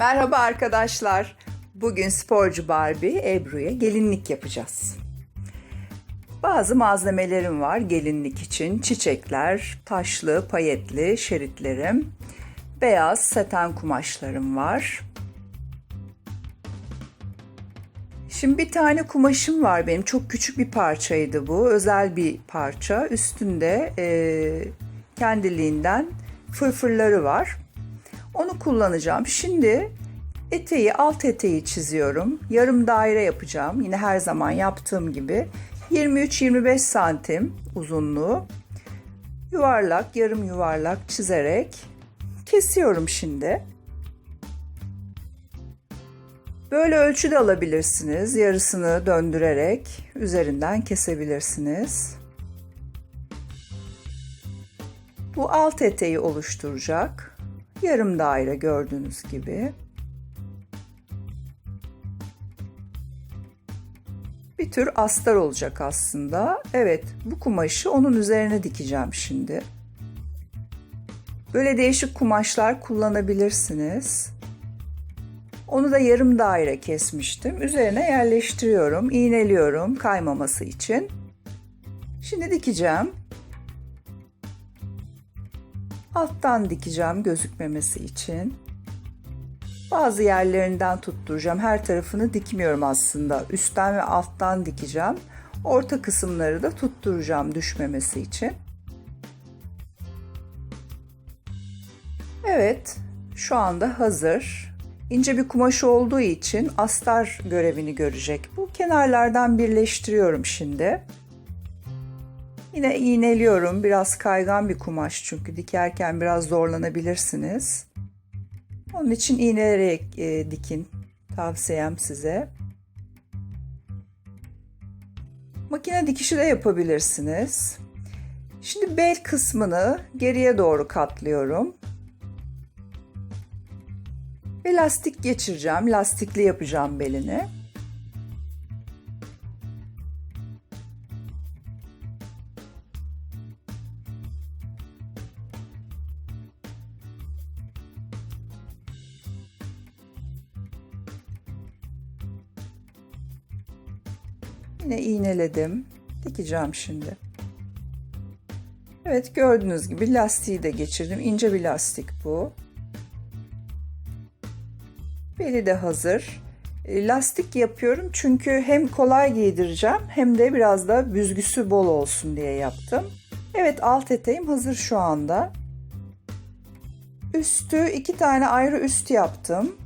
Merhaba arkadaşlar. Bugün sporcu Barbie Ebru'ya gelinlik yapacağız. Bazı malzemelerim var gelinlik için. Çiçekler, taşlı, payetli şeritlerim, beyaz saten kumaşlarım var. Şimdi bir tane kumaşım var benim. Çok küçük bir parçaydı bu. Özel bir parça. Üstünde e, kendiliğinden fırfırları var. Onu kullanacağım. Şimdi eteği, alt eteği çiziyorum. Yarım daire yapacağım. Yine her zaman yaptığım gibi. 23-25 santim uzunluğu. Yuvarlak, yarım yuvarlak çizerek kesiyorum şimdi. Böyle ölçü de alabilirsiniz. Yarısını döndürerek üzerinden kesebilirsiniz. Bu alt eteği oluşturacak. Yarım daire gördüğünüz gibi. Bir tür astar olacak aslında. Evet, bu kumaşı onun üzerine dikeceğim şimdi. Böyle değişik kumaşlar kullanabilirsiniz. Onu da yarım daire kesmiştim. Üzerine yerleştiriyorum, iğneliyorum kaymaması için. Şimdi dikeceğim. Alttan dikeceğim gözükmemesi için. Bazı yerlerinden tutturacağım. Her tarafını dikmiyorum aslında. Üstten ve alttan dikeceğim. Orta kısımları da tutturacağım düşmemesi için. Evet, şu anda hazır. İnce bir kumaş olduğu için astar görevini görecek. Bu kenarlardan birleştiriyorum şimdi. Yine iğneliyorum. Biraz kaygan bir kumaş çünkü dikerken biraz zorlanabilirsiniz. Onun için iğneleyerek e, dikin. Tavsiyem size. Makine dikişi de yapabilirsiniz. Şimdi bel kısmını geriye doğru katlıyorum. Ve lastik geçireceğim. Lastikli yapacağım belini. Yine iğneledim. Dikeceğim şimdi. Evet gördüğünüz gibi lastiği de geçirdim. İnce bir lastik bu. Beli de hazır. E, lastik yapıyorum çünkü hem kolay giydireceğim hem de biraz da büzgüsü bol olsun diye yaptım. Evet alt eteğim hazır şu anda. Üstü iki tane ayrı üst yaptım.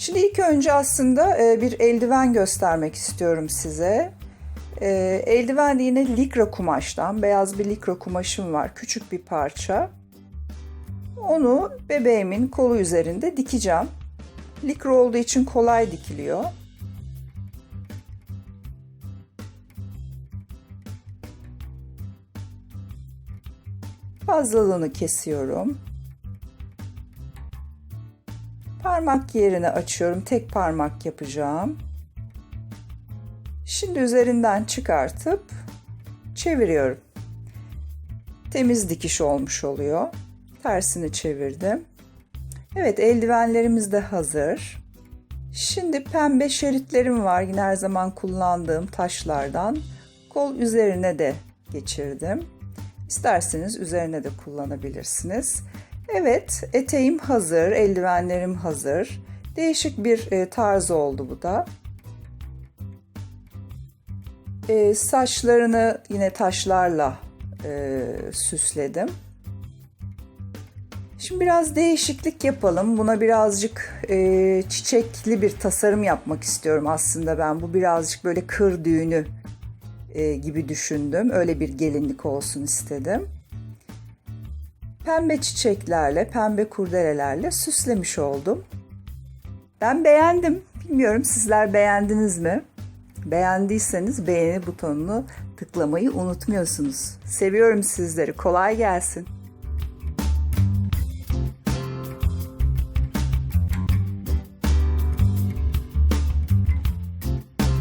Şimdi ilk önce aslında e, bir eldiven göstermek istiyorum size. E, eldiven de yine likra kumaştan, beyaz bir likra kumaşım var, küçük bir parça. Onu bebeğimin kolu üzerinde dikeceğim. Likra olduğu için kolay dikiliyor. Fazlalığını kesiyorum. Parmak yerini açıyorum. Tek parmak yapacağım. Şimdi üzerinden çıkartıp çeviriyorum. Temiz dikiş olmuş oluyor. Tersini çevirdim. Evet eldivenlerimiz de hazır. Şimdi pembe şeritlerim var. Yine her zaman kullandığım taşlardan. Kol üzerine de geçirdim. İsterseniz üzerine de kullanabilirsiniz. Evet, eteğim hazır, eldivenlerim hazır. Değişik bir e, tarz oldu bu da. E, saçlarını yine taşlarla e, süsledim. Şimdi biraz değişiklik yapalım. Buna birazcık e, çiçekli bir tasarım yapmak istiyorum aslında ben. Bu birazcık böyle kır düğünü e, gibi düşündüm. Öyle bir gelinlik olsun istedim pembe çiçeklerle, pembe kurdelelerle süslemiş oldum. Ben beğendim. Bilmiyorum sizler beğendiniz mi? Beğendiyseniz beğeni butonunu tıklamayı unutmuyorsunuz. Seviyorum sizleri. Kolay gelsin.